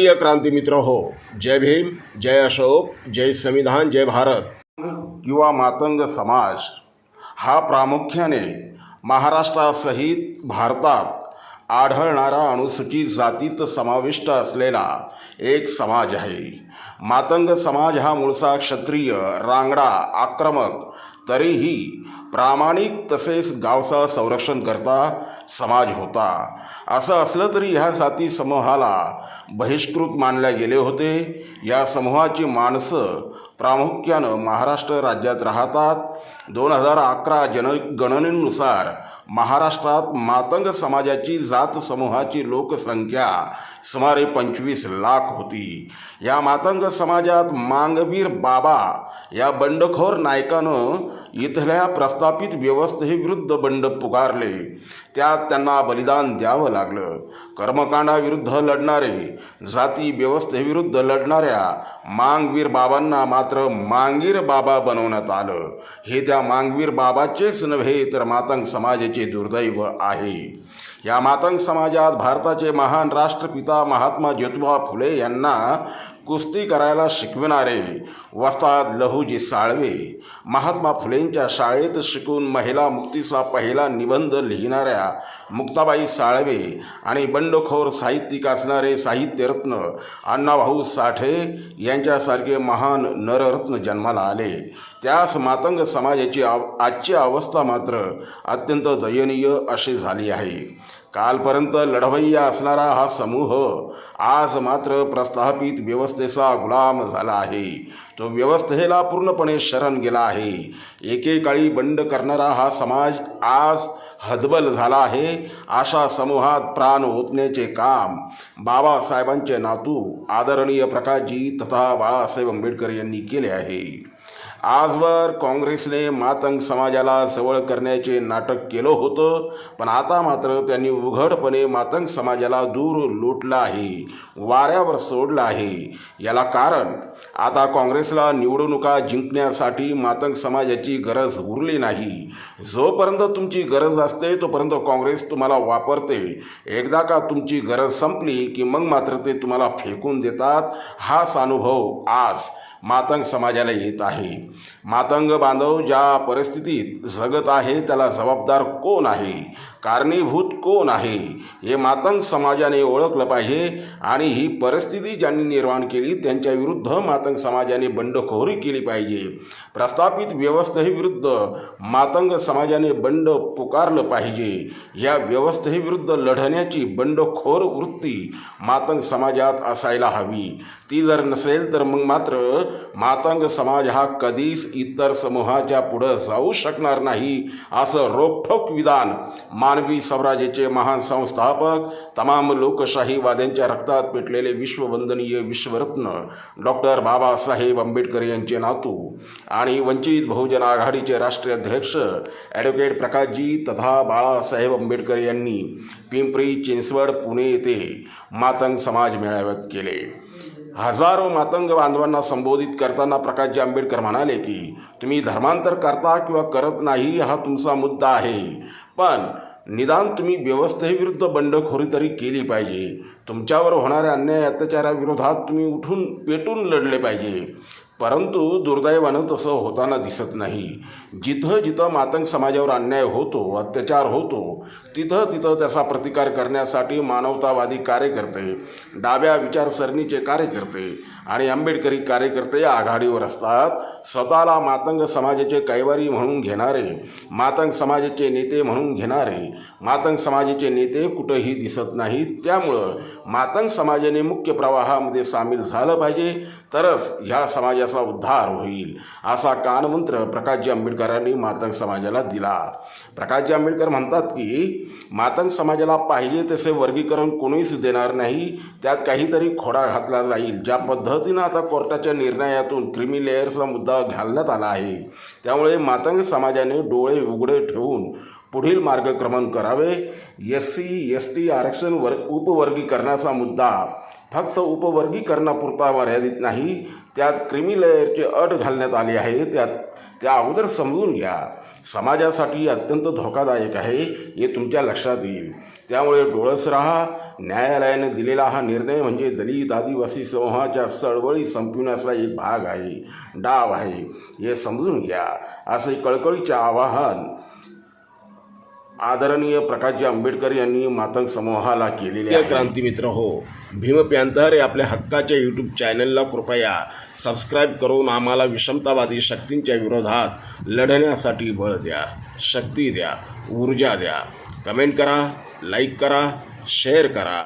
प्रिय क्रांती मित्र हो जय भीम जय अशोक जय संविधान जय भारत. किंवा मातंग समाज हा प्रामुख्याने महाराष्ट्रासहित भारतात आढळणारा अनुसूचित जातीत समाविष्ट असलेला एक समाज आहे. मातंग समाज हा मूळचा क्षत्रिय रांगडा आक्रमक तरीही प्रामाणिक तसेच गावचा संरक्षण करता समाज होता. असं असलं तरी ह्या जाती समूहाला बहिष्कृत मानले गेले होते. या समूहाची माणसं प्रामुख्यानं महाराष्ट्र राज्यात राहतात. दोन हजार अकरा जनगणनेनुसार महाराष्ट्रात मातंग समाजाची जात समूहाची लोकसंख्या सुमारे पंचवीस लाख होती. या मातंग समाजात मांगवीर बाबा या बंडखोर नायकानं इथल्या प्रस्थापित व्यवस्थेविरुद्ध बंड पुकारले. त्यात त्यांना बलिदान द्यावं लागलं. कर्मकांडाविरुद्ध लढणारे जाती व्यवस्थेविरुद्ध लढणाऱ्या मांगवीर बाबांना मात्र मांगीर बाबा बनवण्यात आलं. हे त्या मांगवीर बाबाचेच नव्हे तर मातंग समाजाचे दुर्दैव आहे. या मातंग समाजात भारताचे महान राष्ट्रपिता महात्मा ज्योतिबा फुले यांना कुस्ती करायला शिकविणारे वस्ताद लहुजी साळवे महात्मा फुलेंच्या शाळेत शिकून महिला मुक्तीचा पहिला निबंध लिहिणाऱ्या मुक्ताबाई साळवे आणि बंडखोर साहित्यिक असणारे साहित्यरत्न अण्णाभाऊ साठे यांच्यासारखे महान नररत्न जन्माला आले. त्यास मातंग समाजाची आव आजची अवस्था मात्र अत्यंत दयनीय अशी झाली आहे. कालपर्यंत लढवय्या असणारा हा समूह आज मात्र प्रस्थापित व्यवस्थेचा गुलाम झाला आहे. तो व्यवस्थेला पूर्णपणे शरण गेला आहे. एकेकाळी बंड करणारा हा समाज आज हतबल झाला आहे. अशा समूहात प्राण ओतण्याचे काम बाबासाहेबांचे नातू आदरणीय प्रकाशजी तथा बाळासाहेब आंबेडकर यांनी केले आहे. आजवर काँग्रेसने मातंग समाजाला जवळ करण्याचे नाटक केलं होतं पण आता मात्र त्यांनी उघडपणे मातंग समाजाला दूर लोटलं आहे वाऱ्यावर सोडलं आहे. याला कारण आता काँग्रेसला निवडणुका जिंकण्यासाठी मातंग समाजाची गरज उरली नाही. जोपर्यंत तुमची गरज असते तोपर्यंत काँग्रेस तुम्हाला वापरते. एकदा का तुमची गरज संपली की मग मात्र ते तुम्हाला फेकून देतात हाच अनुभव आज मातंग समाजाला येत आहे. मातंग बांधव ज्या परिस्थितीत जगत आहे त्याला जबाबदार कोण आहे? कारणीभूत कोण आहे? हे मातंग समाजाने ओळखलं पाहिजे आणि ही परिस्थिती ज्यांनी निर्माण केली त्यांच्या विरुद्ध मातंग समाजाने बंडखोरी केली पाहिजे. प्रस्थापित व्यवस्थेविरुद्ध मातंग समाजाने बंड पुकारलं पाहिजे. या व्यवस्थेविरुद्ध लढण्याची बंडखोर वृत्ती मातंग समाजात असायला हवी. ती जर नसेल तर मग मात्र मातंग समाज हा कधीच इतर समूहाच्या पुढं जाऊ शकणार नाही. असं रोखोक विधान मानवी स्वराज्याचे महान संस्थापक तमाम लोकशाहीवाद्यांच्या रक्तात पेटलेले विश्ववंदनीय विश्वरत्न डॉक्टर बाबासाहेब आंबेडकर यांचे नातू आणि वंचित बहुजन आघाडीचे राष्ट्रीय अध्यक्ष ॲडव्होकेट प्रकाशजी तथा बाळासाहेब आंबेडकर यांनी पिंपरी चिंचवड पुणे येथे मातंग समाज मेळाव्यात केले. हजारो मातंग बांधवांना संबोधित करताना प्रकाशजी आंबेडकर म्हणाले की तुम्ही धर्मांतर करता किंवा करत नाही हा तुमचा मुद्दा आहे. पण निदान तुम्ही व्यवस्थेविरुद्ध बंडखोरी तरी केली पाहिजे. तुमच्यावर होणाऱ्या अन्याय अत्याचाराविरोधात तुम्ही उठून पेटून लढले पाहिजे. परंतु दुर्दैवानं तसं होताना दिसत नाही. जिथं जिथं मातंग समाजावर अन्याय होतो अत्याचार होतो तिथं तिथं त्याचा प्रतिकार करण्यासाठी मानवतावादी कार्यकर्ते डाव्या विचारसरणीचे कार्यकर्ते आणि आंबेडकरी कार्यकर्ते आघाडीवर असतात. स्वतःला मातंग समाजाचे कैवारी म्हणून घेणारे मातंग समाजाचे नेते म्हणून घेणारे मातंग समाजाचे नेते कुठंही दिसत नाहीत. त्यामुळं मातंग समाजाने मुख्य प्रवाहामध्ये सामील झालं पाहिजे. तरच ह्या समाजाचा उद्धार होईल असा कानमंत्र प्रकाशजी आंबेडकरांनी मातंग समाजाला दिला. प्रकाशजी आंबेडकर म्हणतात की मातंग समाजाला पाहिजे तसे वर्गीकरण कोणीच देणार नाही त्यात काहीतरी खोडा घातला जाईल. ज्या पद्धतीनं आता कोर्टाच्या निर्णयातून क्रिमी लेअरचा मुद्दा घालण्यात आला आहे त्यामुळे मातंग समाजाने डोळे उघडे ठेवून पुढील मार्गक्रमण करावे. एस सी एस टी आरक्षण वर उपवर्गीकरणाचा मुद्दा फक्त उपवर्गीकरणापुरता मर्यादित नाही. त्यात क्रिमी लेअरची अट घालण्यात आली आहे. त्यात त्या अगोदर समजून घ्या. समाजासाठी अत्यंत धोकादायक आहे हे तुमच्या लक्षात येईल. त्यामुळे डोळस राहा. न्यायालयाने दिलेला हा निर्णय म्हणजे दलित आदिवासी समूहाच्या चळवळी संपविण्याचा एक भाग आहे डाव आहे. हे समजून घ्या. असे कळकळीचे आवाहन आदरणीय प्रकाशजी आंबेडकर यांनी मातंग समूहाला केलेले आहे. क्रांती मित्र हो. भीम प्यांतर आपल्या हक्काच्या यूट्यूब चॅनलला कृपया सबस्क्राईब करून आम्हाला विषमतावादी शक्तींच्या विरोधात लढण्यासाठी बळ द्या शक्ती द्या ऊर्जा द्या. कमेंट करा लाईक करा शेअर करा.